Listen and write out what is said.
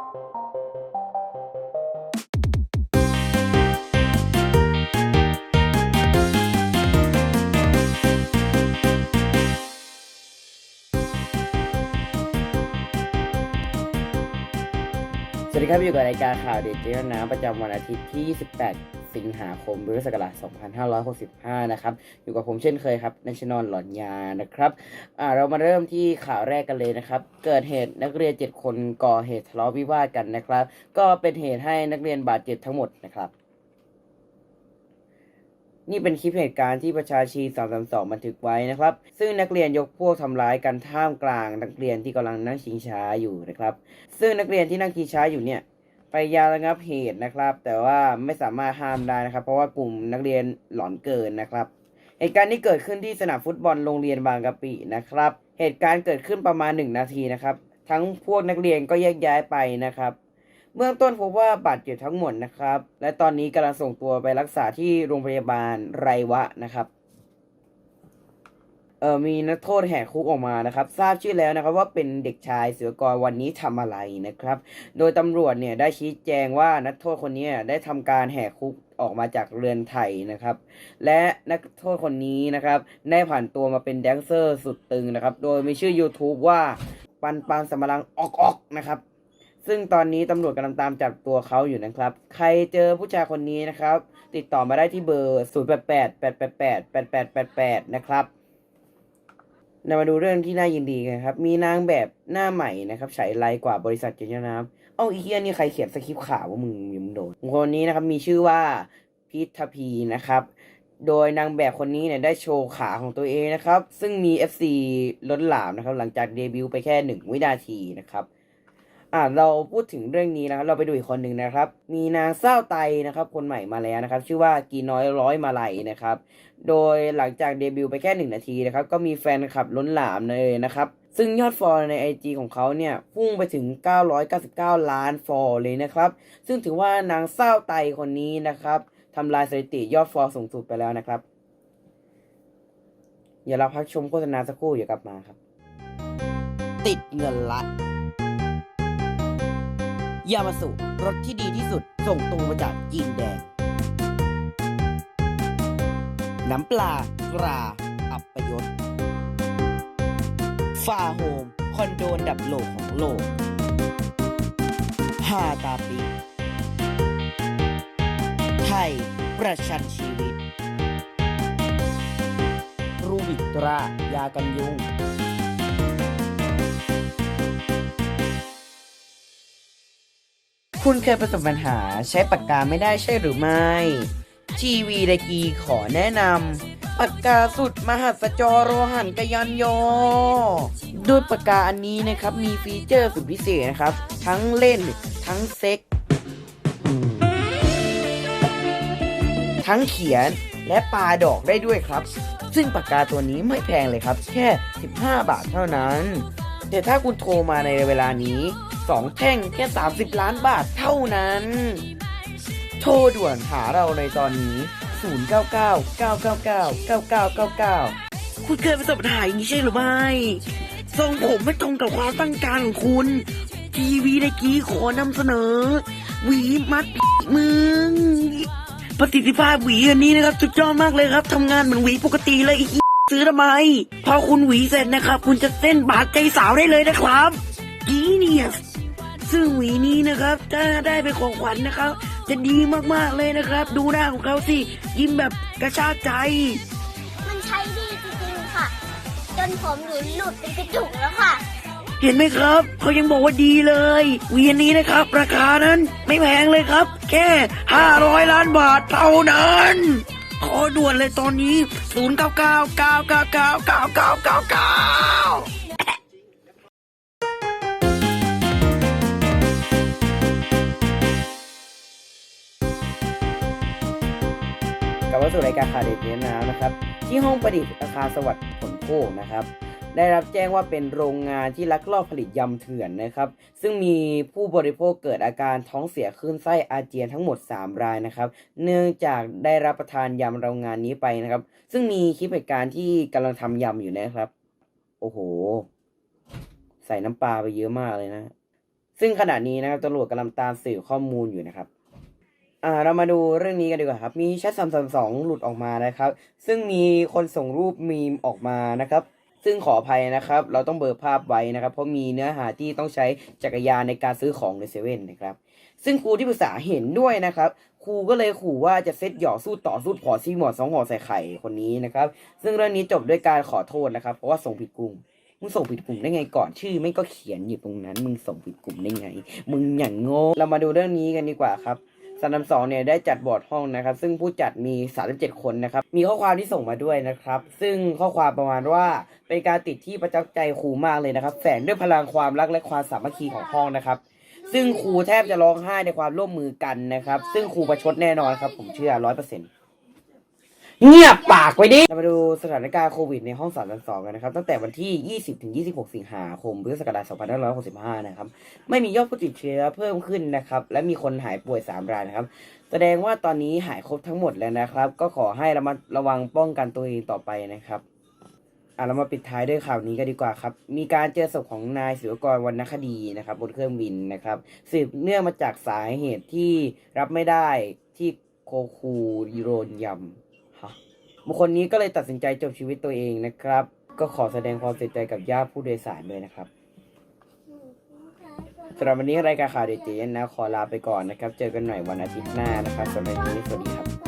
สวัสดีครับอยู่กับรายการข่าวเด็ดเจ้าน้ำประจำวันอาทิตย์ที่28 สิงหาคมพุทธศักราช2565 นะครับ อยู่กับผมเช่นเคยครับนัชนนหลอนยานะครับอ่าเรามาเริ่มที่ข่าวแรกกันเลยนะครับ เกิดเหตุนักเรียน 7 คนก่อเหตุทะเลาะวิวาทกันนะครับ ก็เป็นเหตุให้นักเรียนบาดเจ็บทั้งหมดนะครับนี่เป็นคลิปเหตุการณ์ที่ประชาชี332 บันทึกไว้นะครับ ซึ่งนักเรียนยกพวกทำร้ายกันท่ามกลางนักเรียนที่กำลังนั่งชิงช้าอยู่นะครับ ซึ่งนักเรียนที่นั่งชิงช้าอยู่เนี่ย พยายามระงับเหตุนะครับ แต่ว่าไม่สามารถห้ามได้นะครับ เพราะว่ากลุ่มนักเรียนหลอนเกินนะครับ เหตุการณ์นี้เกิดขึ้นที่สนามฟุตบอลโรงเรียนบางกะปินะครับ เหตุการณ์เกิดขึ้นประมาณ 1 นาทีนะครับ ทั้งพวกนักเรียนก็แยกย้ายไปนะครับเบื้องต้นพบว่าบาดเจ็บทั้งหมดนะครับ และตอนนี้กำลังส่งตัวไปรักษาที่โรงพยาบาลไรวะนะครับ เอ่อมีนักโทษแหกคุกออกมานะครับ ทราบชื่อแล้วนะครับว่าเป็นเด็กชายเสือกรวันนี้ทำอะไรนะครับ โดยตำรวจเนี่ยได้ชี้แจงว่านักโทษคนนี้ได้ทำการแหกคุกออกมาจากเรือนไทยนะครับ และนักโทษคนนี้นะครับได้ผ่านตัวมาเป็นแดนเซอร์สุดตึงนะครับ โดยมีชื่อ YouTube ว่าปันปันสมรังออกออกนะครับ ซึ่งตอนนี้ตำรวจกำลังตามจับตัวเขาอยู่นะครับ ใครเจอผู้ชายคนนี้นะครับ ติดต่อมาได้ที่เบอร์ 0 8 8 8 8 8 8 8 8 8 นะครับ เรามาดูเรื่องที่น่ายินดีกันครับ มีนางแบบหน้าใหม่นะครับฉายไลกว่าบริษัทเจนน้ำเอ้าอีเฮียนี่ใครเขียนสคริปต์ข่าวว่ามึงมึงโดนคนนี้นะครับมีชื่อว่าพิทพีนะครับ โดยนางแบบคนนี้เนี่ยได้โชว์ขาของตัวเองนะครับ ซึ่งมี FC ล้นหลามนะครับ หลังจากเดบิวต์ไปแค่หนึ่งวินาทีนะครับ อ่าเราพูดถึงเรื่องนี้นะครับ เราไปดูอีกคนหนึ่งนะครับ มีนางเศร้าไตนะครับ คนใหม่มาแล้วนะครับ ชื่อว่ากีน้อยร้อยมาลัยนะครับ โดยหลังจากเดบิวต์ไปแค่หนึ่งนาทีนะครับ ก็มีแฟนคลับล้นหลามเลยนะครับ ซึ่งยอดฟอลใน IG ของเขาเนี่ย พุ่งไปถึง 999 ล้านฟอลเลยนะครับ ซึ่งถือว่านางเศร้าไตคนนี้นะครับทำลายสถิติยอดฟอลสูงสุดไปแล้วนะครับอย่าเราพักชมโฆษณาสักครู่อย่ากลับมาครับ ติดเงินลัด ยามาสุรสที่ดีที่สุดส่งตรงมาจากจีนแดง น้ำปลาตราอัปยศฟาโฮม คอนโดนดับโลกของโลกฮาตาปิไทย ประชันชีวิต รูบิตรายากันยุง คุณเคยประสบปัญหาใช้ปากกาไม่ได้ใช่หรือไม่ทีวีไดกีขอแนะนำปากกาสุดมหัศจรโรหันกยันโยด้วยปากกาอันนี้นะครับมีฟีเจอร์สุดพิเศษนะครับ ทั้งเล่นทั้งเซ็ก ทั้งเขียนและปาดอกได้ด้วยครับ ซึ่งปากกาตัวนี้ไม่แพงเลยครับ แค่ 15 บาทเท่านั้น แต่ถ้าคุณโทรมาในเวลานี้ 2 แท่งแค่ 30 ล้านบาทเท่านั้น โทรด่วนหาเราในตอนนี้ 099 999 9999 คุณเคยประสบปัญหาอย่างนี้ใช่หรือไม่ทรงผมไม่ตรงกับความต้องการของคุณ ทีวีในกี้ขอนำเสนอ หวีมัดมึง ประสิทธิภาพหวีอันนี้นะครับสุดยอดมากเลยครับทำงานเหมือนหวีปกติเลยซื้อทำไม พอคุณหวีเสร็จนะครับ คุณจะเส้นบาดใจสาวได้เลยนะครับจีเนียส ซึ่งหวีนี้นะครับ ถ้าได้เป็นของขวัญนะครับ จะดีมากๆเลยนะครับ ดูหน้าของเขาสิ ยิ้มแบบกระชากใจ มันใช้ดีจริงๆค่ะ จนผมหลุดหลุดเป็นกระจุกแล้วค่ะ เห็นไหมครับ เขายังบอกว่าดีเลยหวีอันนี้นะครับ ราคานั้นไม่แพงเลยครับ แค่ 500 ล้านบาทเท่านั้น ขอด่วนเลยตอนนี้ 0 กลับมาสู่รายการข่าวเด็ดเรียนน้ำนะครับ ที่ห้องประดิษฐ์อาคารสวัสดิ์ผลโพกนะครับ ได้รับแจ้งว่าเป็นโรงงานที่ลักลอบผลิตยำเถื่อนนะครับ ซึ่งมีผู้บริโภคเกิดอาการท้องเสียคลื่นไส้อาเจียนทั้งหมด 3 รายนะครับ เนื่องจากได้รับประทานยำโรงงานนี้ไปนะครับ ซึ่งมีคลิปเหตุการณ์ที่กำลังทำยำอยู่นะครับ โอ้โห ใส่น้ำปลาไปเยอะมากเลยนะ ซึ่งขณะนี้นะครับตำรวจกำลังตามสืบข้อมูลอยู่นะครับ อ่าเรามาดูเรื่องนี้กันดีกว่าครับ มีแชทสามสามสองหลุดออกมานะครับ ซึ่งมีคนส่งรูปมีมออกมานะครับ ซึ่งขออภัยนะครับ เราต้องเบลอภาพไว้นะครับ เพราะมีเนื้อหาที่ต้องใช้จักรยานในการซื้อของในเซเว่นนะครับ ซึ่งครูที่ปรึกษาเห็นด้วยนะครับครูก็เลยขู่ว่าจะเซตหยอกสู้ต่อสู้ผอซีหมอดสองหอใส่ไข่คนนี้นะครับ ซึ่งเรื่องนี้จบด้วยการขอโทษนะครับ เพราะว่าส่งผิดกลุ่มมึงส่งผิดกลุ่มได้ไงก่อนชื่อไม่ก็เขียนอยู่ตรงนั้น มึงส่งผิดกลุ่มได้ไง มึงอย่างโง่เรามาดูเรื่องนี้กันดีกว่าครับ สนามสองเนี่ยได้จัดบอร์ดห้องนะครับ ซึ่งผู้จัดมี 37 คนนะครับ มีข้อความที่ส่งมาด้วยนะครับ ซึ่งข้อความประมาณว่าเป็นการติดที่ประจับใจครูมากเลยนะครับ แฝงด้วยพลังความรักและความสามัคคีของห้องนะครับ ซึ่งครูแทบจะร้องไห้ในความร่วมมือกันนะครับ ซึ่งครูประชดแน่นอนครับ ผมเชื่อร้อยเปอร์เซ็นต์ เงียบปากไว้ดิ เรามาดูสถานการณ์โควิดในห้องสามสองกันนะครับ ตั้งแต่วันที่ 20 ถึง 26 สิงหาคม พุทธศักราช 2565 นะครับ ไม่มียอดผู้ติดเชื้อเพิ่มขึ้นนะครับ และมีคนหายป่วย 3 รายนะครับ แสดงว่าตอนนี้หายครบทั้งหมดแล้วนะครับ ก็ขอให้ระมัดระวังป้องกันตัวเองต่อไปนะครับอะเรามาปิดท้ายด้วยข่าวนี้กันดีกว่าครับ มีการเจอศพของนายศิวกรวรรณคดีนะครับบนเครื่องบินนะครับ สืบเนื่องมาจากสาเหตุที่รับไม่ได้ที่โคคูโรนยำฮะ บุคคลนี้ก็เลยตัดสินใจจบชีวิตตัวเองนะครับ ก็ขอแสดงความเสียใจกับญาติผู้โดยสารด้วยนะครับสำหรับวันนี้รายการข่าวเดจเจนนะ ขอลาไปก่อนนะครับ เจอกันใหม่วันอาทิตย์หน้านะครับสำหรับวันนี้สวัสดีครับ